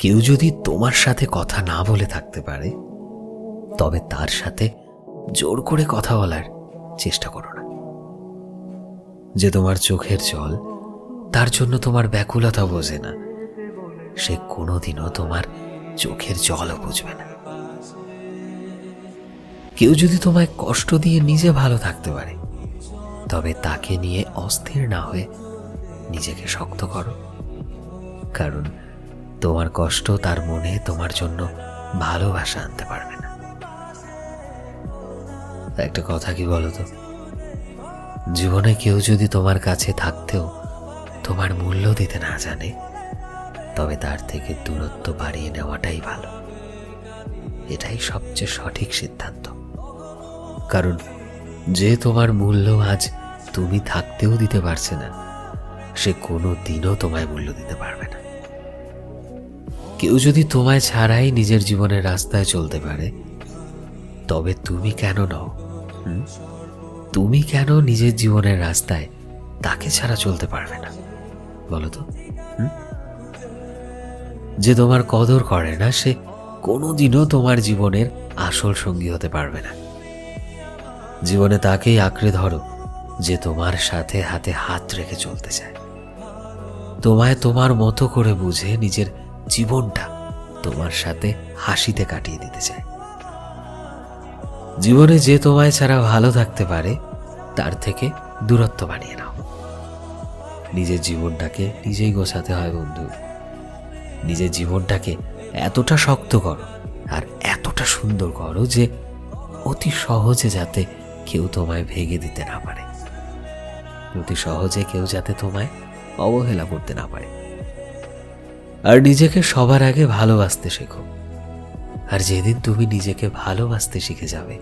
কেউ যদি তোমার সাথে কথা না বলে থাকতে পারে, তবে তার সাথে জোর করে কথা বলার চেষ্টা করো না। যে তোমার চোখের জল, তার জন্য তোমার ব্যাকুলতা বোঝে না। সে কোনোদিনও তোমার চোখের জলও বুঝবে না। কেউ যদি তোমায় কষ্ট দিয়ে নিজে ভালো থাকতে পারে, তবে তাকে নিয়ে অস্থির না হয়ে নিজেকে শক্ত করো। কারণ তোমার কষ্ট তার মনে তোমার জন্য ভালোবাসা আনতে পারবে না। একটা কথা কি বলো তো জীবনে কেউ যদি তোমার কাছে থাকতেও তোমার মূল্য দিতে না জানে, তবে তার থেকে দূরত্ব বাড়িয়ে নেওয়াটাই ভালো। এটাই সবচেয়ে সঠিক সিদ্ধান্ত। কারণ যে তোমার মূল্য আজ তুমি থাকতেও দিতে পারছে না, সে কোনো দিনও তোমায় মূল্য দিতে পারবে না। কেউ যদি তোমায় ছাড়াই নিজের জীবনের রাস্তায় চলতে পারে, তবে তুমি কেন নও? তুমি কেন নিজের জীবনের রাস্তায় তাকে ছাড়া চলতে পারবে না? বলো তো? যে তোমার কদর করে না, সে কোনোদিনও তোমার জীবনের আসল সঙ্গী হতে পারবে না। জীবনে তাকেই আঁকড়ে ধরো, যে তোমার সাথে হাতে হাত রেখে চলতে চায়। তোমায় তোমার মতো করে বুঝে নিজের জীবনটা তোমার সাথে হাসিতে কাটিয়ে দিতে চায়। জীবনে যে তোমায় ছাড়া ভালো থাকতে পারে, তার থেকে দূরত্ব বানিয়ে নাও। নিজের জীবনটাকে নিজেই গোছাতে হয় বন্ধু। নিজের জীবনটাকে এতটা শক্ত করো আর এতটা সুন্দর করো যে অতি সহজে যাতে কেউ তোমায় ভেঙে দিতে না পারে। অতি সহজে কেউ যাতে তোমায় অবহেলা করতে না পারে। আর নিজেকে সবার আগে ভালোবাসতে শেখো। আর যেদিন তুমি নিজেকে ভালোবাসতে শিখে যাবে,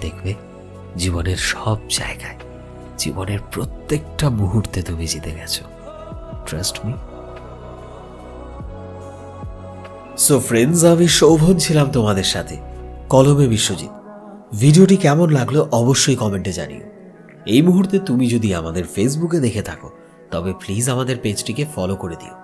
দেখবে জীবনের সব জায়গায়, জীবনের প্রত্যেকটা মুহূর্তে তুমি জিতে গেছো। ট্রাস্ট মি সো ফ্রেন্ডস আমি শোভন ছিলাম তোমাদের সাথে, কলমে বিশ্বজিৎ। ভিডিওটি কেমন লাগল অবশ্যই কমেন্টে জানিও। এই মুহূর্তে তুমি যদি আমাদের ফেসবুকে দেখে থাকো, তবে প্লিজ আমাদের পেজটিকে ফলো করে দিও।